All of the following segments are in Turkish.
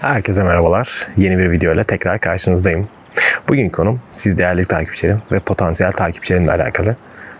Herkese merhabalar. Yeni bir video ile tekrar karşınızdayım. Bugün konum siz değerli takipçilerim ve potansiyel takipçilerimle alakalı.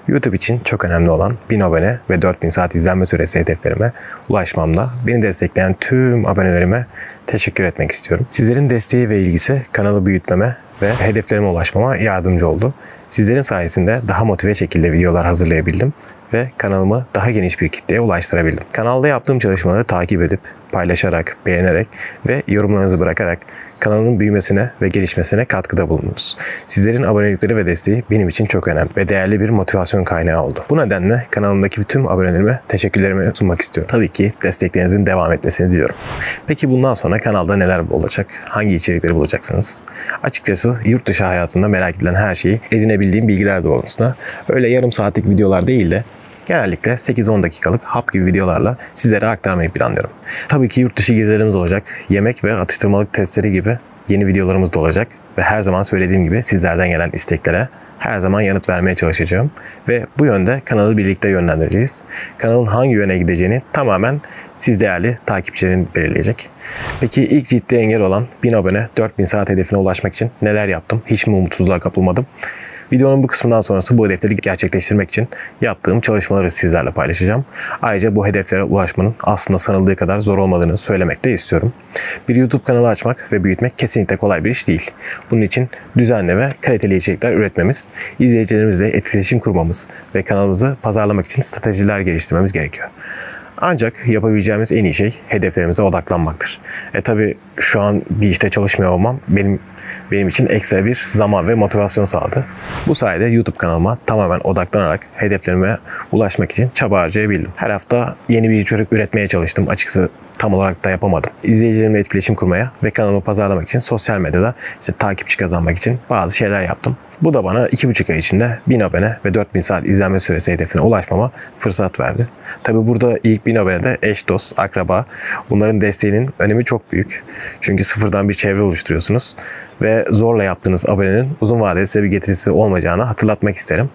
YouTube için çok önemli olan 1000 abone ve 4000 saat izlenme süresi hedeflerime ulaşmamda beni destekleyen tüm abonelerime teşekkür etmek istiyorum. Sizlerin desteği ve ilgisi kanalı büyütmeme ve hedeflerime ulaşmama yardımcı oldu. Sizlerin sayesinde daha motive şekilde videolar hazırlayabildim ve kanalımı daha geniş bir kitleye ulaştırabildim. Kanalda yaptığım çalışmaları takip edip, paylaşarak, beğenerek ve yorumlarınızı bırakarak kanalın büyümesine ve gelişmesine katkıda bulundunuz. Sizlerin abonelikleri ve desteği benim için çok önemli ve değerli bir motivasyon kaynağı oldu. Bu nedenle kanalımdaki tüm abonelerime teşekkürlerimi sunmak istiyorum. Tabii ki desteklerinizin devam etmesini diliyorum. Peki bundan sonra kanalda neler olacak? Hangi içerikleri bulacaksınız? Açıkçası yurt dışı hayatında merak edilen her şeyi edinebildiğim bilgiler doğrultusunda öyle yarım saatlik videolar değil de genellikle 8-10 dakikalık hap gibi videolarla sizlere aktarmayı planlıyorum. Tabii ki yurt dışı gezilerimiz olacak. Yemek ve atıştırmalık testleri gibi yeni videolarımız da olacak. Ve her zaman söylediğim gibi sizlerden gelen isteklere her zaman yanıt vermeye çalışacağım. Ve bu yönde kanalı birlikte yönlendireceğiz. Kanalın hangi yöne gideceğini tamamen siz değerli takipçilerin belirleyecek. Peki ilk ciddi engel olan 1000 abone 4000 saat hedefine ulaşmak için neler yaptım? Hiç mi umutsuzluğa kapılmadım? Videonun bu kısmından sonrası bu hedefleri gerçekleştirmek için yaptığım çalışmaları sizlerle paylaşacağım. Ayrıca bu hedeflere ulaşmanın aslında sanıldığı kadar zor olmadığını söylemek de istiyorum. Bir YouTube kanalı açmak ve büyütmek kesinlikle kolay bir iş değil. Bunun için düzenli ve kaliteli içerikler üretmemiz, izleyicilerimizle etkileşim kurmamız ve kanalımızı pazarlamak için stratejiler geliştirmemiz gerekiyor. Ancak yapabileceğimiz en iyi şey hedeflerimize odaklanmaktır. E tabi şu an bir işte çalışmıyor olmam benim benim için ekstra bir zaman ve motivasyon sağladı. Bu sayede YouTube kanalıma tamamen odaklanarak hedeflerime ulaşmak için çaba harcayabildim. Her hafta yeni bir içerik üretmeye çalıştım. Açıkçası tam olarak da yapamadım. İzleyicilerimle etkileşim kurmaya ve kanalımı pazarlamak için sosyal medyada işte takipçi kazanmak için bazı şeyler yaptım. Bu da bana 2,5 ay içinde 1000 abone ve 4000 saat izlenme süresi hedefine ulaşmama fırsat verdi. Tabi burada ilk 1000 abonede eş, dost, akraba bunların desteğinin önemi çok büyük. Çünkü sıfırdan bir çevre oluşturuyorsunuz ve zorla yaptığınız abonenin uzun vadede size bir getirisi olmayacağını hatırlatmak isterim.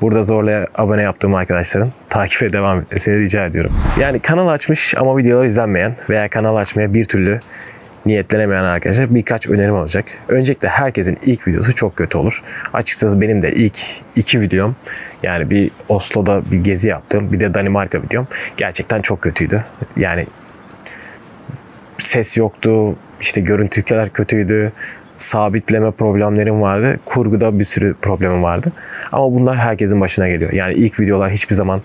Burada zorla abone yaptığım arkadaşların takife devam etmesini rica ediyorum. Yani kanal açmış ama videolar izlenmeyen veya kanal açmaya bir türlü niyetlenemeyen arkadaşlar birkaç önerim olacak. Öncelikle herkesin ilk videosu çok kötü olur. Açıkçası benim de ilk iki videom yani bir Oslo'da bir gezi yaptım bir de Danimarka videom gerçekten çok kötüydü. Yani ses yoktu, işte görüntüler kötüydü, sabitleme problemlerim vardı. Kurguda bir sürü problemim vardı. Ama bunlar herkesin başına geliyor. Yani ilk videolar hiçbir zaman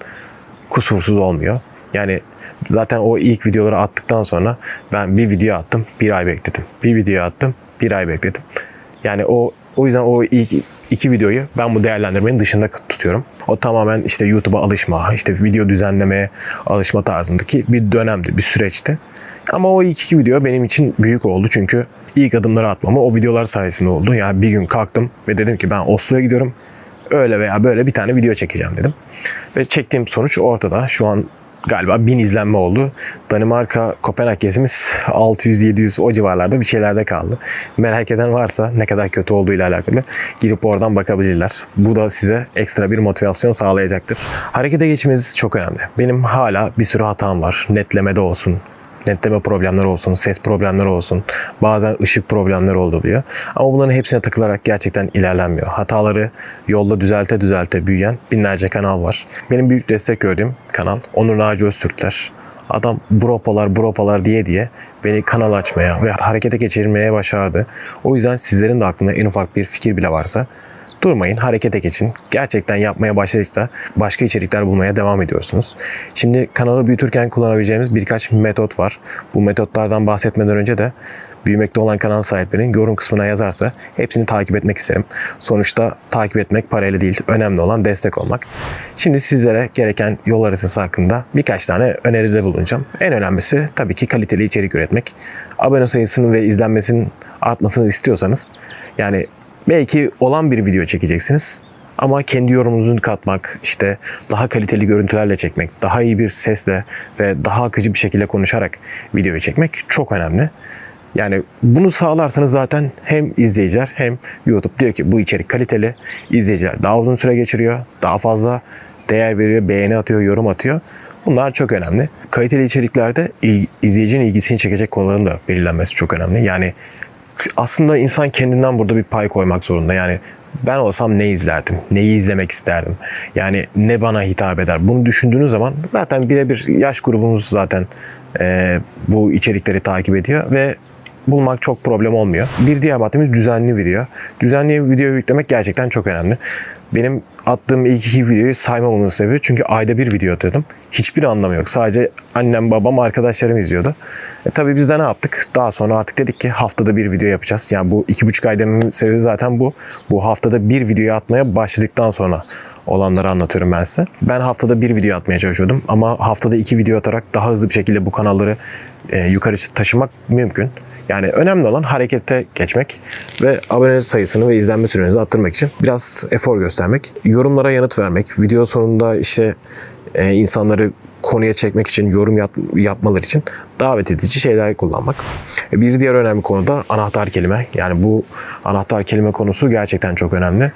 kusursuz olmuyor. Yani zaten o ilk videoları attıktan sonra ben bir video attım, bir ay bekledim. Bir video attım, bir ay bekledim. Yani o o yüzden o ilk iki videoyu ben bu değerlendirmenin dışında tutuyorum. O tamamen işte YouTube'a alışma, işte video düzenlemeye alışma tarzındaki bir dönemdi, bir süreçti. Ama o ilk iki video benim için büyük oldu çünkü ilk adımları atmamı o videolar sayesinde oldu. Yani bir gün kalktım ve dedim ki ben Oslo'ya gidiyorum. Öyle veya böyle bir tane video çekeceğim dedim. Ve çektiğim sonuç ortada. Şu an galiba 1000 izlenme oldu. Danimarka Kopenhag gezimiz 600-700 o civarlarda bir şeylerde kaldı. Merak eden varsa ne kadar kötü olduğu ile alakalı girip oradan bakabilirler. Bu da size ekstra bir motivasyon sağlayacaktır. Harekete geçmeniz çok önemli. Benim hala bir sürü hatam var. Netlemede olsun, netleme problemleri olsun, ses problemleri olsun, bazen ışık problemleri olabiliyor. Ama bunların hepsine takılarak gerçekten ilerlenmiyor. Hataları yolda düzelte düzelte büyüyen binlerce kanal var. Benim büyük destek gördüğüm kanal Onur Naci Öztürkler. Adam bropalar bropalar diye diye beni kanal açmaya ve harekete geçirmeye başardı. O yüzden sizlerin de aklında en ufak bir fikir bile varsa durmayın, harekete geçin. Gerçekten yapmaya başladıkça başka içerikler bulmaya devam ediyorsunuz. Şimdi kanalı büyütürken kullanabileceğimiz birkaç metot var. Bu metotlardan bahsetmeden önce de büyümekte olan kanal sahiplerinin yorum kısmına yazarsa hepsini takip etmek isterim. Sonuçta takip etmek parayla değil, önemli olan destek olmak. Şimdi sizlere gereken yol haritası hakkında birkaç tane öneride bulunacağım. En önemlisi tabii ki kaliteli içerik üretmek. Abone sayısının ve izlenmesinin artmasını istiyorsanız yani belki olan bir video çekeceksiniz ama kendi yorumunuzu katmak, işte daha kaliteli görüntülerle çekmek, daha iyi bir sesle ve daha akıcı bir şekilde konuşarak videoyu çekmek çok önemli. Yani bunu sağlarsanız zaten hem izleyiciler hem YouTube diyor ki bu içerik kaliteli. İzleyiciler daha uzun süre geçiriyor, daha fazla değer veriyor, beğeni atıyor, yorum atıyor. Bunlar çok önemli. Kaliteli içeriklerde izleyicinin ilgisini çekecek konuların da belirlenmesi çok önemli. Yani aslında insan kendinden burada bir pay koymak zorunda. Yani ben olsam ne izlerdim? Neyi izlemek isterdim? Yani ne bana hitap eder? Bunu düşündüğünüz zaman zaten birebir yaş grubumuz zaten e, bu içerikleri takip ediyor ve bulmak çok problem olmuyor. Bir diğer maddemiz düzenli video. Düzenli video yüklemek gerçekten çok önemli. Benim attığım ilk iki videoyu saymamamın sebebi çünkü ayda bir video atıyordum. Hiçbir anlamı yok. Sadece annem, babam, arkadaşlarım izliyordu. E tabii biz de ne yaptık? Daha sonra artık dedik ki haftada bir video yapacağız. Yani bu iki buçuk ay dememin sebebi zaten bu. Bu haftada bir video atmaya başladıktan sonra olanları anlatıyorum ben size. Ben haftada bir video atmaya çalışıyordum ama haftada iki video atarak daha hızlı bir şekilde bu kanalları e, yukarı taşımak mümkün. Yani önemli olan harekete geçmek ve abone sayısını ve izlenme sürenizi arttırmak için biraz efor göstermek. Yorumlara yanıt vermek, video sonunda işte e, insanları konuya çekmek için, yorum yap- yapmaları için davet edici şeyler kullanmak. E, Bir diğer önemli konu da anahtar kelime. Yani bu anahtar kelime konusu gerçekten çok önemli.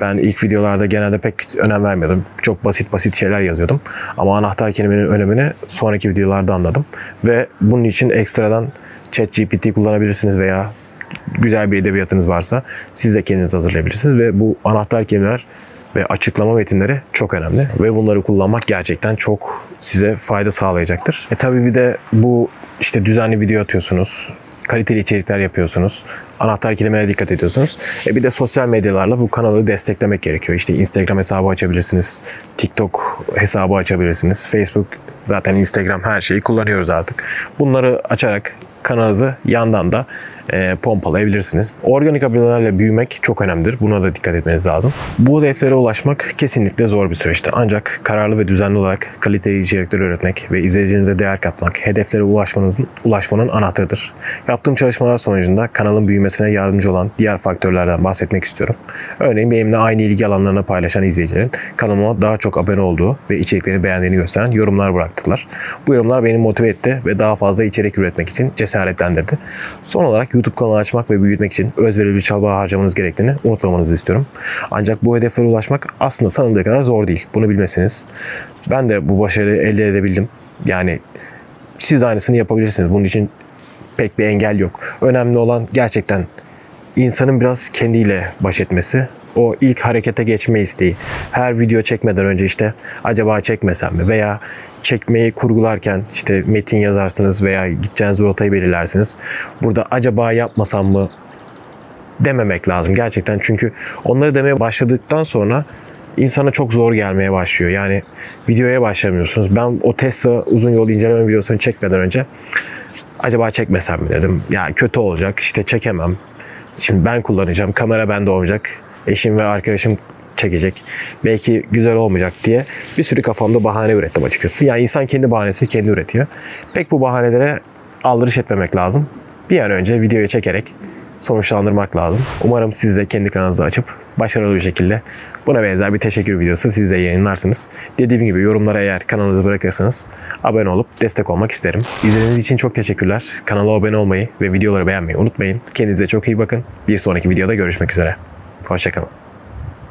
Ben ilk videolarda genelde pek önem vermiyordum. Çok basit basit şeyler yazıyordum. Ama anahtar kelimenin önemini sonraki videolarda anladım. Ve bunun için ekstradan ChatGPT kullanabilirsiniz veya güzel bir edebiyatınız varsa siz de kendiniz hazırlayabilirsiniz ve bu anahtar kelimeler ve açıklama metinleri çok önemli ve bunları kullanmak gerçekten çok size fayda sağlayacaktır. E tabii bir de bu işte düzenli video atıyorsunuz, kaliteli içerikler yapıyorsunuz, anahtar kelimelere dikkat ediyorsunuz. E bir de sosyal medyalarla bu kanalı desteklemek gerekiyor. İşte Instagram hesabı açabilirsiniz, TikTok hesabı açabilirsiniz, Facebook zaten Instagram her şeyi kullanıyoruz artık. Bunları açarak kanalınızı yandan da e, pompalayabilirsiniz. Organik abonelerle büyümek çok önemlidir. Buna da dikkat etmeniz lazım. Bu hedeflere ulaşmak kesinlikle zor bir süreçti. Ancak kararlı ve düzenli olarak kaliteli içerikler üretmek ve izleyicinize değer katmak hedeflere ulaşmanızın ulaşmanın anahtarıdır. Yaptığım çalışmalar sonucunda kanalın büyümesine yardımcı olan diğer faktörlerden bahsetmek istiyorum. Örneğin benimle aynı ilgi alanlarını paylaşan izleyicilerin kanalıma daha çok abone olduğu ve içerikleri beğendiğini gösteren yorumlar bıraktılar. Bu yorumlar beni motive etti ve daha fazla içerik üretmek için cesaretlendirdi. Son olarak YouTube kanalı açmak ve büyütmek için özverili bir çaba harcamanız gerektiğini unutmamanızı istiyorum. Ancak bu hedeflere ulaşmak aslında sanıldığı kadar zor değil. Bunu bilmesiniz. Ben de bu başarıyı elde edebildim. Yani siz de aynısını yapabilirsiniz. Bunun için pek bir engel yok. Önemli olan gerçekten insanın biraz kendiyle baş etmesi. O ilk harekete geçme isteği. Her video çekmeden önce işte acaba çekmesem mi? Veya çekmeyi kurgularken işte metin yazarsınız veya gideceğiniz rotayı belirlersiniz. Burada acaba yapmasam mı dememek lazım gerçekten. Çünkü onları demeye başladıktan sonra insana çok zor gelmeye başlıyor. Yani videoya başlamıyorsunuz. Ben o Tesla uzun yol inceleme videosunu çekmeden önce acaba çekmesem mi dedim. Yani kötü olacak işte çekemem. Şimdi ben kullanacağım. Kamera bende olmayacak. Eşim ve arkadaşım çekecek. Belki güzel olmayacak diye bir sürü kafamda bahane ürettim açıkçası. Yani insan kendi bahanesi kendi üretiyor. Pek bu bahanelere aldırış etmemek lazım. Bir an önce videoyu çekerek sonuçlandırmak lazım. Umarım siz de kendi kanalınızı açıp başarılı bir şekilde buna benzer bir teşekkür videosu siz de yayınlarsınız. Dediğim gibi yorumlara eğer kanalınızı bırakırsanız abone olup destek olmak isterim. İzlediğiniz için çok teşekkürler. Kanala abone olmayı ve videoları beğenmeyi unutmayın. Kendinize çok iyi bakın. Bir sonraki videoda görüşmek üzere. Hoşçakalın.